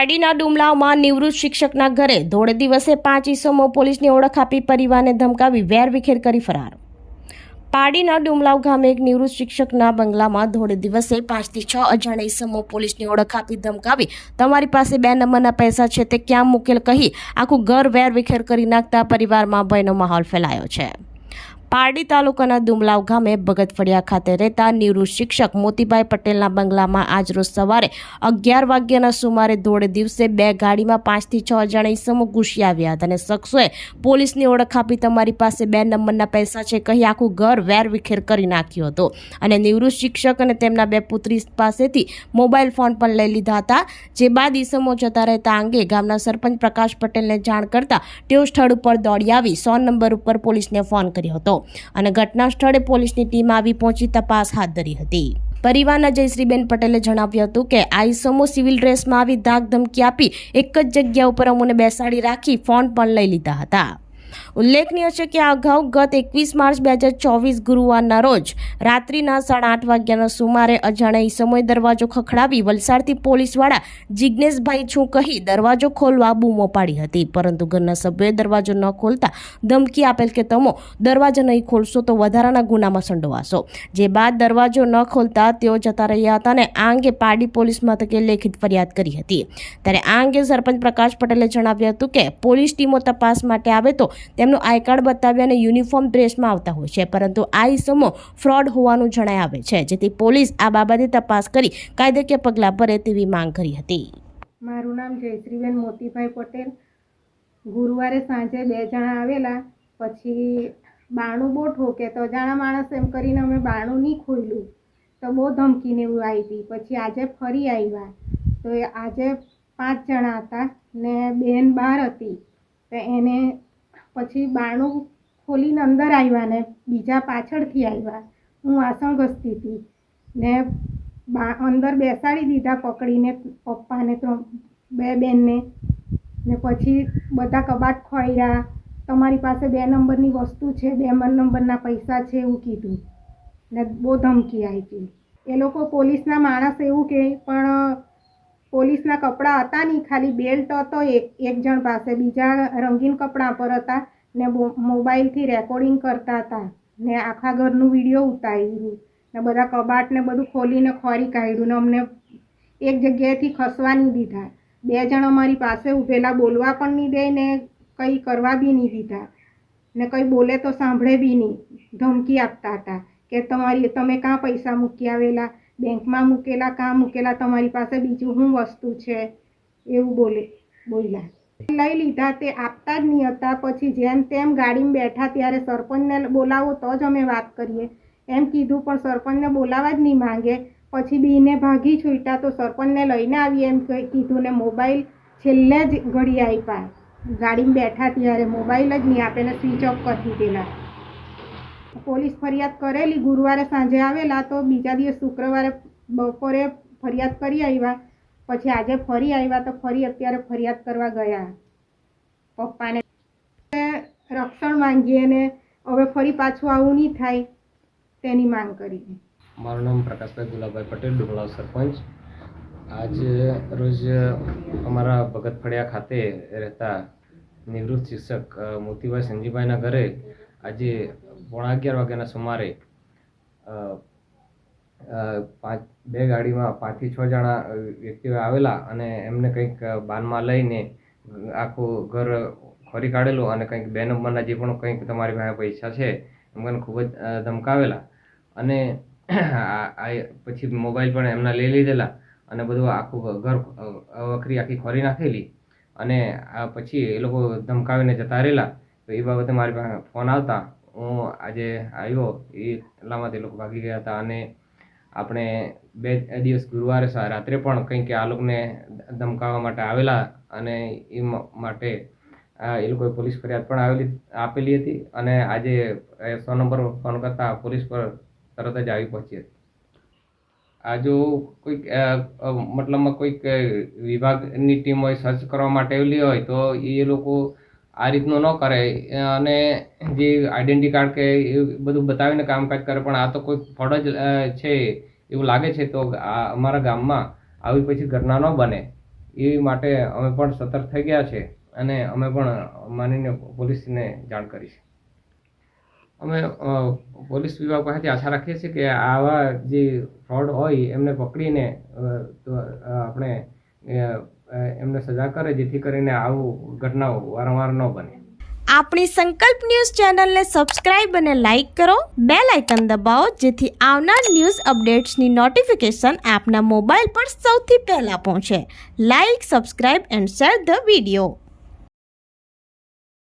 પારડીના ડુમલાવમાં નિવૃત્ત શિક્ષકના ઘરે ધોળે દિવસે પાંચ ઈસમો પોલીસની ઓળખ આપી પરિવારને ધમકાવી વેરવિખેર કરી ફરાર. પારડીના ડુમલાવ ગામે એક નિવૃત્ત શિક્ષકના બંગલામાં ધોળે દિવસે પાંચથી છ અજાણ ઈસમો પોલીસની ઓળખ આપી ધમકાવી, તમારી પાસે બે નંબરના પૈસા છે તે ક્યાં મૂકેલ કહી આખું ઘર વેરવિખેર કરી નાખતા પરિવારમાં ભયનો માહોલ ફેલાયો છે. પારડી તાલુકાના દુમલાવ ગામે ભગત ફળિયા ખાતે રહેતા નિવૃત્ત શિક્ષક મોતીભાઈ પટેલના બંગલામાં આજરોજ સવારે અગિયાર વાગ્યાના સુમારે ધોળે દિવસે બે ગાડીમાં પાંચથી છ અજાણ્યા ઈસમો ઘૂસી આવ્યા હતા અને શખ્સોએ પોલીસની ઓળખ આપી તમારી પાસે બે નંબરના પૈસા છે કહી આખું ઘર વેર વિખેર કરી નાખ્યો હતો. અને નિવૃત્ત શિક્ષક અને તેમના બે પુત્રી પાસેથી મોબાઈલ ફોન પણ લઈ લીધા હતા. જે બાદ ઈસમો જતા રહેતા અંગે ગામના સરપંચ પ્રકાશ પટેલને જાણ કરતા તેઓ સ્થળ ઉપર દોડી આવી સો નંબર ઉપર પોલીસને ફોન કર્યો હતો. અને ઘટના સ્થળે પોલીસની ટીમ આવી પહોંચી તપાસ હાથ ધરી હતી. પરિવારના જયશ્રીબેન પટેલે જણાવ્યું હતું કે આ ઇસમો સિવિલ ડ્રેસમાં આવી ધાક ધમકી આપી એક જ જગ્યા ઉપર અમોને બેસાડી રાખી ફોન પણ લઈ લીધા હતા. ઉલ્લેખનીય છે કે આ અગાઉ ગત એકવીસ માર્ચ બે હજાર ચોવીસ ગુરુવારના રોજ રાત્રિના સાડા આઠ વાગ્યાના સુમારે અજાણ્યા ઈસમોએ દરવાજો ખખડાવી વલસાડથી પોલીસવાળા જિજ્ઞેશભાઈ છું કહી દરવાજો ખોલવા બૂમો પાડી હતી. પરંતુ ઘરના સભ્યોએ દરવાજો ન ખોલતા ધમકી આપેલ કે તમો દરવાજો નહીં ખોલશો તો વધારાના ગુનામાં સંડોવાશો. જે બાદ દરવાજો ન ખોલતા તેઓ જતા રહ્યા હતા અને આ અંગે પારડી પોલીસ મથકે લેખિત ફરિયાદ કરી હતી. ત્યારે આ અંગે સરપંચ પ્રકાશ પટેલે જણાવ્યું હતું કે પોલીસ ટીમો તપાસ માટે આવે તો તેમનું આઈ કાર્ડ બતાવી અને યુનિફોર્મ ડ્રેસમાં આવતા હોય છે. પરંતુ આ ઈસમો ફ્રોડ હોવાનું જણાય આવે છે. જેથી પોલીસ આ બાબતે તપાસ કરી કાયદેકીય પગલાં ભરે તેવી માંગ કરી હતી. મારું નામ જયશ્રીબેન મોતીભાઈ પટેલ. ગુરુવારે સાંજે બે જણા આવેલા. પછી બાણું બહુ ઠોકે તો જાણા માણસ એમ કરીને અમે બાણું નહીં ખોલ્યું તો બહુ ધમકીને એવું આવી હતી. પછી આજે ફરી આવ્યા. તો આજે પાંચ જણા હતા ને બેન બહાર હતી. તો એને પછી બાણું ખોલીને અંદર આવ્યા ને બીજા પાછળથી આવ્યા. હું વાસણ ઘસતી હતી ને બા અંદર બેસાડી દીધા પકડીને પપ્પાને ત્રણ, બે બેનને. ને પછી બધા કબાટ ખોર્યા તમારી પાસે બે નંબરની વસ્તુ છે, બે નંબરના પૈસા છે એવું કીધું. ને બહુ ધમકી આવી હતી એ લોકો પોલીસના માણસ એવું કહે પણ પોલીસના કપડાં હતા નહીં, ખાલી બેલ્ટ હતો એક એક જણ પાસે. બીજા રંગીન કપડાં પર હતા ને મોબાઈલથી રેકોર્ડિંગ કરતા હતા ને આખા ઘરનું વીડિયો ઉતાર્યું ને બધા કબાટને બધું ખોલીને ખોરી કાઢ્યું ને અમને એક જગ્યાએથી ખસવા નહીં દીધા. બે જણ અમારી પાસે ઊભેલા બોલવા પણ નહીં દે ને કંઈ કરવા બી નહીં દીધા. ને કંઈ બોલે તો સાંભળે બી નહીં. ધમકી આપતા હતા કે તમારી, તમે કાં પૈસા મૂકી આવેલા? બેંકમાં મૂકેલા કાં મૂકેલા તમારી પાસે બીજું શું વસ્તુ છે? એવું બોલે, બોલ્યા. લઈ લીધા તે આપતા જ નહીં હતા. પછી જેમ તેમ ગાડીમાં બેઠા ત્યારે સરપંચને બોલાવો તો જ અમે વાત કરીએ. એમ કીધું પણ સરપંચને બોલાવવા જ નહીં માંગે. પછી બીને ભાગી છૂટ્યા તો સરપંચને લઈને આવી એમ કીધું ને મોબાઈલ છેલ્લે જ ઘડી આપ્યા. ગાડીમાં બેઠા ત્યારે મોબાઈલ જ નહીં આપે ને સ્વિચ ઓફ કરી દીધેલા. પોલીસ ફરિયાદ કરેલી, ગુરુવારે સાંજે આવેલા, તો બીજા દિવસ શુક્રવારે બપોરે ફરિયાદ કરી આવ્યા. પછી આજે ફરી આવ્યા તો ફરી અત્યારે ફરિયાદ કરવા ગયા. પપ્પાને રક્ષણ માંગીએ ને હવે ફરી પાછું આવું નહીં થાય તેની માંગ કરી મારું નામ પ્રકાશભાઈ ગુલાબભાઈ પટેલ ડુમલાવ સરપંચ. આજે રોજ અમારા ભગત ફળિયા ખાતે રહેતા નિવૃત્ત શિક્ષક મોતીભાઈ સંજીભાઈના ઘરે આજે પોણા અગિયાર વાગ્યાના સુમારે પાંચ, બે ગાડીમાં પાંચથી છ જણા વ્યક્તિઓ આવેલા અને એમને કંઈક બાનમાં લઈને આખું ઘર ખોરી કાઢેલું અને કંઈક બે નંબરના જે પણ કંઈક તમારી પાસે પૈસા છે, એમ કરીને ખૂબ જ ધમકાવેલા. અને પછી મોબાઈલ પણ એમના લઈ લીધેલા અને બધું આખું ઘર વખરી આખી ખોરી નાખેલી. અને પછી એ લોકો ધમકાવીને જતા રહેલા. તો એ બાબતે મારી પાસે ફોન આવતા, હું આજે આવ્યો, એ એટલામાં તે લોકો ભાગી ગયા હતા અને આપણે બે દિવસ ગુરુવારે રાત્રે પણ કંઈક આ લોકોને ધમકાવવા માટે આવેલા અને એ માટે એ લોકોએ પોલીસ ફરિયાદ પણ આવેલી, આપેલી હતી અને આજે સો નંબર ફોન કરતા પોલીસ પર તરત જ આવી પહોંચી હતી. આ જો કોઈક મતલબમાં કોઈક વિભાગની ટીમ હોય સર્ચ કરવા માટે આવેલી હોય તો એ લોકો આ રીતનું ન કરે. અને જે આઈડેન્ટિટી કાર્ડ કે એ બધું બતાવીને કામકાજ કરે, પણ આ તો કોઈ ફ્રોડ જ છે એવું લાગે છે તો અમારા ગામમાં આવી પછી ઘટના ન બને. એ માટે અમે પણ સતર્ક થઈ ગયા છે અને અમે પણ માનીને પોલીસને જાણ કરી અમે પોલીસ વિભાગ પાસેથી આશા રાખીએ છીએ કે આવા જે ફ્રોડ હોય એમને પકડીને આપણે એમને સજા કરે જેથી કરીને આવું ઘટનાઓ વારંવાર ન બને. આપણી સંકલ્પ ન્યૂઝ ચેનલને સબસ્ક્રાઇબ અને લાઇક કરો. બે લાઇકન દબાવો જેથી આવનાર ન્યૂઝ અપડેટ્સની નોટિફિકેશન આપના મોબાઈલ પર સૌથી પહેલાં પહોંચે. Like, subscribe and share the video.